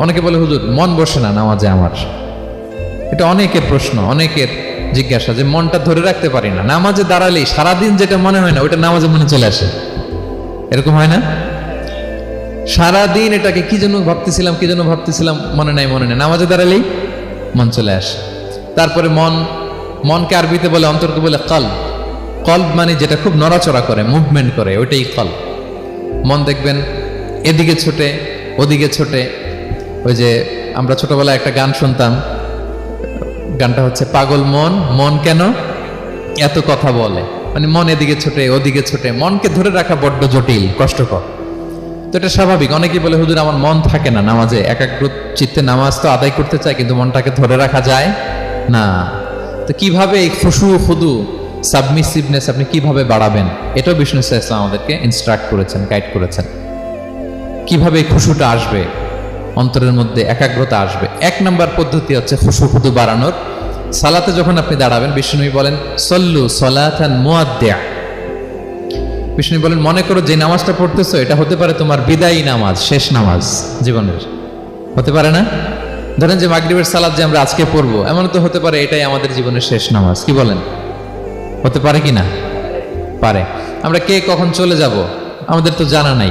অনেকে বলে, হুজুর, মন বসে না নামাজে আমার। এটা অনেকের প্রশ্ন, অনেকের জিজ্ঞাসা যে, মনটা ধরে রাখতে পারি না। নামাজে দাঁড়ালেই সারাদিন যেটা মনে হয় না, ওইটা নামাজে মনে চলে আসে। এরকম হয় না? সারাদিন এটাকে কি জন্য ভাবতেছিলাম, কি জন্য ভাবতেছিলাম, মনে নাই মনে নাই। নামাজে দাঁড়ালেই মন চলে আসে। তারপরে মন, মনকে আরবিতে বলে, অন্তরকে বলে কল কল্ব মানে যেটা খুব নড়াচড়া করে মুভমেন্ট করে, ওইটাই কল মন দেখবেন, এদিকে ছোটে, ওদিকে ছোটে ওই যে আমরা ছোটবেলায় একটা গান শুনতাম। গানটা হচ্ছে, পাগল মন মন কেন এত কথা বলে? মানে মন এদিকে ছোটে, ওদিকে ছোটে। মনকে ধরে রাখা বড্ড জটিল, কষ্টকর। তো এটা স্বাভাবিক। অনেকেই বলে, হুজুর, আমার মন থাকে না। নামাজে একাগ্র চিত্তে নামাজ তো আদায় করতে চায়, কিন্তু মনটাকে ধরে রাখা যায় না। তো কীভাবে এই খুশু খুদু, সাবমিসিভনেস আপনি কীভাবে বাড়াবেন? এটাও বিষ্ণু ইসলাম আমাদেরকে ইনস্ট্রাক্ট করেছেন গাইড করেছেন। কীভাবে এই খুশুটা আসবে? অন্তরের মধ্যে একাগ্রতা আসবে। এক নম্বর পদ্ধতি হচ্ছে খুশু খুদু বাড়ানোর। সালাতে যখন আপনি দাঁড়াবেন, বিষ্ণুই বলেন, সল্লু সলাথান মুয়াদ্দিয়া। বিষ্ণু বলেন, মনে করো যে নামাজটা পড়তেছো, এটা হতে পারে তোমার বিদায়ী নামাজ, শেষ নামাজ জীবনের। হতে পারে না? ধরেন যে মাগরিবের সালাদ যে আমরা আজকে পড়ব, এমন তো হতে পারে এটাই আমাদের জীবনের শেষ নামাজ, কি বলেন? হতে পারে কি না? পারে। আমরা কে কখন চলে যাব? আমাদের তো জানা নাই।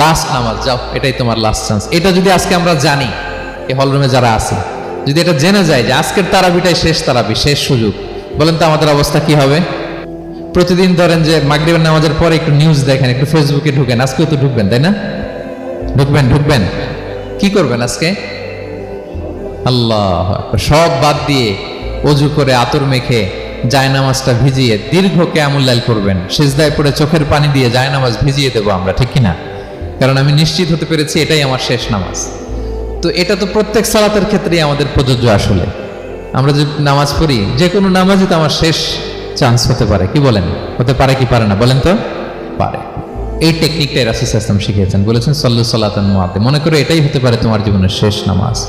লাস্ট নামাজ যাও, এটাই তোমার লাস্ট চান্স এটা যদি আজকে আমরা জানি, এই হলরুমে যারা আছে, যদি এটা জেনে যায় যে আজকের তারাবিটাই শেষ তারাবি, শেষ সুযোগ, বলেন তো আমাদের অবস্থা কি হবে? প্রতিদিন ধরেন যে মাগরিবের নামাজের পরে একটু নিউজ দেখেন, একটু ফেসবুকে ঢুকেন, আজকেও তো ঢুকবেন, তাই না? ঢুকবেন ঢুকবেন। কি করবেন আজকে? আল্লাহ সব বাদ দিয়ে অজু করে আতর মেখে জায়নামাজটা ভিজিয়ে দীর্ঘ কেয়ামুল্লাইল করবেন সেজদায় পড়ে চোখের পানি দিয়ে জায়নামাজ ভিজিয়ে দেবো আমরা, ঠিক কিনা? কারণ আমি নিশ্চিত হতে পেরেছি এটাই আমার শেষ নামাজ। তো এটা তো প্রত্যেক সালাতের ক্ষেত্রেই আমাদের প্রযোজ্য আসলে। আমরা যদি নামাজ পড়ি যে কোনো নামাজই তো আমার শেষ চান্স হতে পারে। কি বলেন? হতে পারে কি পারে না? বলেন তো? পারে। এই টেকনিকটাই রাসুল ইসলাম শিখিয়েছেন। বলেছেন, সল্লু সাল্লাতান মহাতে মনে করো এটাই হতে পারে তোমার জীবনের শেষ নামাজ।